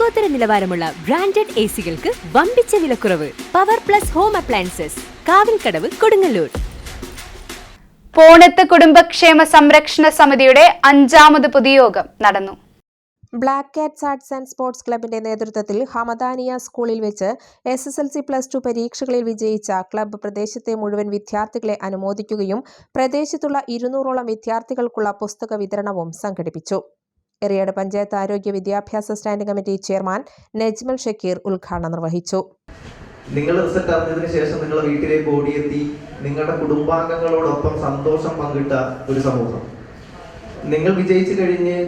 ലോകോത്തര നിലവാരമുള്ള branded A സികൾക്ക് വമ്പിച്ച വിലക്കുറവ്. Power plus home appliances Kavilkadavu Kodungallur. Ponath കുടുംബക്ഷേമ സംരക്ഷണ സമിതിയുടെ അഞ്ചാമത് പൊതുയോഗം നടന്നു. Black cats arts and sports ക്ലബിന്റെ നേതൃത്വത്തിൽ ഹമദാനിയ സ്കൂളിൽ വെച്ച് S S L C plus two പരീക്ഷകളിൽ വിജയിച്ച ക്ലബ്ബ് പ്രദേശത്തെ മുഴുവൻ വിദ്യാർത്ഥികളെ അനുമോദിക്കുകയും പ്രദേശത്തുള്ള ഇരുന്നൂറോളം വിദ്യാർത്ഥികൾക്കുള്ള പുസ്തക വിതരണവും സംഘടിപ്പിച്ചു. എറിയാട് പഞ്ചായത്ത് ആരോഗ്യ വിദ്യാഭ്യാസ standing committee chairman Najmal Shakeer ഉദ്ഘാടനം നിർവഹിച്ചു. നിങ്ങൾ റിസൾട്ട് അറിഞ്ഞതിന് ശേഷം നിങ്ങൾ വീട്ടിലേക്ക് ഓടിയെത്തി നിങ്ങളുടെ കുടുംബാംഗങ്ങളോടൊപ്പം സന്തോഷം പങ്കിട്ട ഒരു സമൂഹം. നിങ്ങൾ വിജയിച്ചു കഴിഞ്ഞ്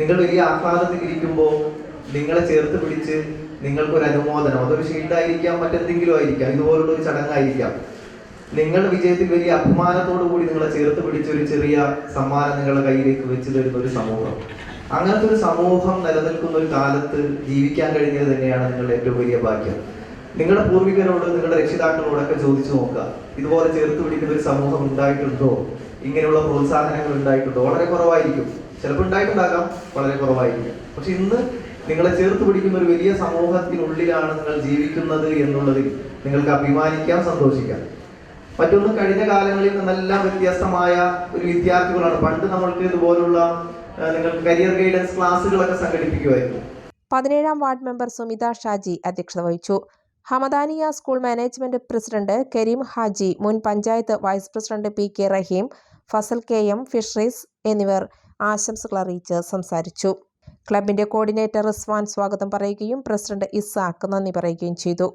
നിങ്ങൾ വലിയ ആഹ്ലാദത്തിൽ ഇരിക്കുമ്പോൾ നിങ്ങളെ ചേർത്ത് പിടിച്ച് നിങ്ങൾക്കൊരു അനുമോദനം അതൊരു ഷീൽഡായിരിക്കാം മറ്റെന്തെങ്കിലും ആയിരിക്കാം ഇതുപോലുള്ള ഒരു ചടങ്ങായിരിക്കാം. നിങ്ങളുടെ വിജയത്തിൽ വലിയ അഭിമാനത്തോടു കൂടി നിങ്ങളെ ചേർത്ത് പിടിച്ച ഒരു ചെറിയ സമ്മാനം നിങ്ങളുടെ കയ്യിലേക്ക് വെച്ച് തരുന്ന ഒരു സമൂഹം. അങ്ങനത്തെ ഒരു സമൂഹം നിലനിൽക്കുന്ന ഒരു കാലത്ത് ജീവിക്കാൻ കഴിഞ്ഞത് തന്നെയാണ് നിങ്ങളുടെ ഏറ്റവും വലിയ ഭാഗ്യം. നിങ്ങളുടെ പൂർവികരോട് നിങ്ങളുടെ രക്ഷിതാക്കളോടൊക്കെ ചോദിച്ചു നോക്കുക. ഇതുപോലെ ചേർത്ത് പിടിക്കുന്ന ഒരു സമൂഹം ഉണ്ടായിട്ടുണ്ടോ? ഇങ്ങനെയുള്ള പ്രോത്സാഹനങ്ങൾ ഉണ്ടായിട്ടുണ്ടോ? വളരെ കുറവായിരിക്കും. ചിലപ്പോൾ ഉണ്ടായിട്ടുണ്ടാകാം വളരെ കുറവായിരിക്കും. പക്ഷെ ഇന്ന് നിങ്ങളെ ചേർത്ത് പിടിക്കുന്ന ഒരു വലിയ സമൂഹത്തിനുള്ളിലാണ് നിങ്ങൾ ജീവിക്കുന്നത് എന്നുള്ളതിൽ നിങ്ങൾക്ക് അഭിമാനിക്കാം സന്തോഷിക്കാം. മറ്റൊന്ന് കഴിഞ്ഞ കാലങ്ങളിൽ നിന്നെല്ലാം വ്യത്യസ്തമായ ഒരു വിദ്യാർത്ഥികളാണ്. പണ്ട് നമ്മൾക്ക് ഇതുപോലുള്ള നിങ്ങൾക്ക് കരിയർ ഗൈഡൻസ് ക്ലാസ്സുകളൊക്കെ സംഘടിപ്പിക്കുമായിരുന്നു. പതിനേഴാം വാർഡ് മെമ്പർ സുമിത ഷാജി അധ്യക്ഷത വഹിച്ചു. Hamadaniya school management president Kareem Haji മുൻ panchayat vice president P K Raheem Fazal K M fisheries എന്നിവർ ആശംസകൾ അറിയിച്ച് സംസാരിച്ചു. ക്ലബിന്റെ കോർഡിനേറ്റർ റിസ്വാൻ സ്വാഗതം പറയുകയും പ്രസിഡന്റ് ഇസാഖ് നന്ദി പറയുകയും ചെയ്തു.